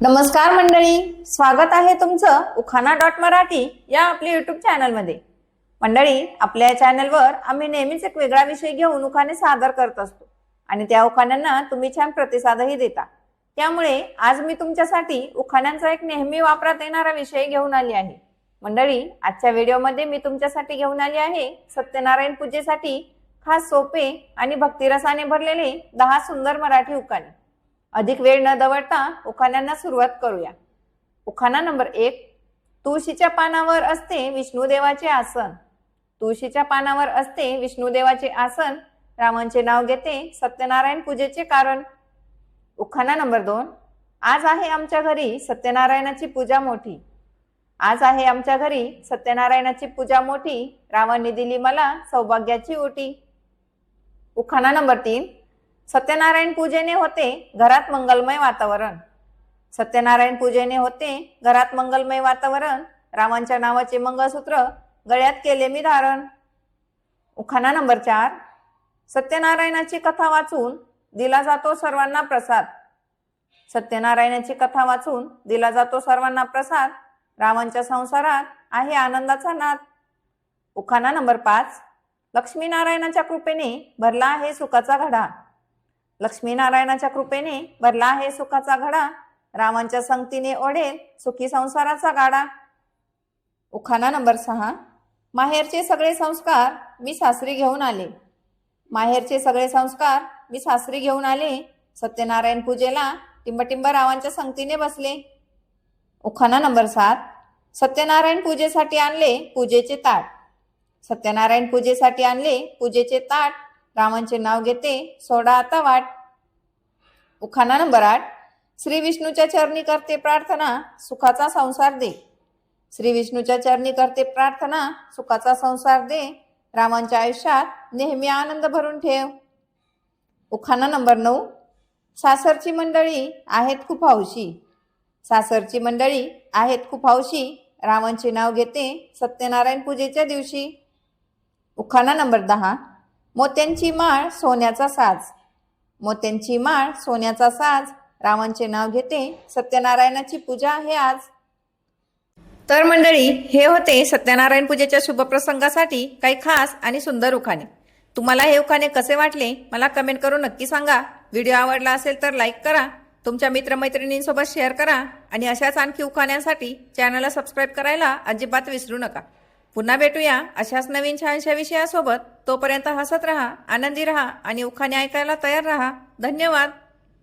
नमस्कार मंडळी स्वागत आहे तुमचं उखाना डॉट मराठी या आपल्या युट्यूब चॅनलमध्ये मंडळी आपल्या या चॅनलवर आम्ही नेहमीच एक वेगळा विषय घेऊन उखाणे सादर करत असतो आणि त्या उखाण्यांना तुम्ही छान प्रतिसादही देता. त्यामुळे आज मी तुमच्यासाठी उखाण्यांचा एक नेहमी वापरात येणारा विषय घेऊन आली आहे. मंडळी आजच्या व्हिडिओमध्ये मी तुमच्यासाठी घेऊन आली आहे सत्यनारायण पूजेसाठी खास सोपे आणि भक्तिरसाने भरलेले दहा सुंदर मराठी उखाणे. अधिक वेळ न दवडता उखाण्यांना सुरुवात करूया. उखाणा नंबर एक तुळशीच्या पानावर असते विष्णुदेवाचे आसन. तुळशीच्या पानावर असते विष्णुदेवाचे आसन. रामांचे नाव घेते सत्यनारायण पूजेचे कारण. उखाणा नंबर दोन आज आहे आमच्या घरी सत्यनारायणाची पूजा मोठी. आज आहे आमच्या घरी सत्यनारायणाची पूजा मोठी. रामाने दिली मला सौभाग्याची ओटी. उखाणा नंबर तीन सत्यनारायण पूजेने होते घरात मंगलमय वातावरण. सत्यनारायण पूजेने होते घरात मंगलमय वातावरण. रामांच्या नावाचे मंगळसूत्र गळ्यात केले मी धारण. उखाणा नंबर चार. सत्यनारायणाची कथा वाचून दिला जातो सर्वांना प्रसाद. सत्यनारायणाची कथा वाचून दिला जातो सर्वांना प्रसाद. रामांच्या संसारात आहे आनंदाचा नाद. उखाणा नंबर पाच. लक्ष्मीनारायणाच्या कृपेने भरला आहे सुखाचा घडा. लक्ष्मीनारायणाच्या कृपेने भरला आहे सुखाचा घडा. रामांच्या संगतीने ओढेल सुखी संसाराचा गाडा. उखाणा नंबर सहा. माहेरचे सगळे संस्कार मी सासरी घेऊन आले. माहेरचे सगळे संस्कार मी सासरी घेऊन आले. सत्यनारायण पूजेला टिंबटिंब रावांच्या संगतीने बसले. उखाणा नंबर सात. सत्यनारायण पूजेसाठी आणले पूजेचे ताट. सत्यनारायण पूजेसाठी आणले पूजेचे ताट. रामांचे नाव घेते. सोडा आता वाट. उखाना नंबर आठ. श्री विष्णूच्या चरणी करते प्रार्थना सुखाचा संसार दे. श्री विष्णूच्या चरणी करते प्रार्थना सुखाचा संसार दे. रामांच्या आयुष्यात नेहमी आनंद भरून ठेव. उखाना नंबर नऊ. सासरची मंडळी आहेत खूप हौशी सासरची मंडळी आहेत खूप हौशी रामांचे नाव घेते सत्यनारायण पूजेच्या दिवशी. उखाणा नंबर दहा. मोत्यांची माळ सोन्याचा साज. मोत्यांची माळ सोन्याचा साज. रावणचे नाव घेते सत्यनारायणाची पूजा आहे आज. तर मंडळी हे होते सत्यनारायण पूजेच्या शुभप्रसंगासाठी काही खास आणि सुंदर उखाणे. तुम्हाला हे उखाणे कसे वाटले मला कमेंट करून नक्की सांगा. व्हिडिओ आवडला असेल तर लाईक करा. तुमच्या मित्रमैत्रिणींसोबत शेअर करा. आणि अशाच आणखी उखाण्यांसाठी चॅनलला सबस्क्राईब करायला अजिबात विसरू नका. पुन्हा भेटूया अशाच नवीन छानशा विषयासोबत. तोपर्यंत हसत रहा आनंदी रहा आणि उखाणे ऐकायला तयार रहा. धन्यवाद.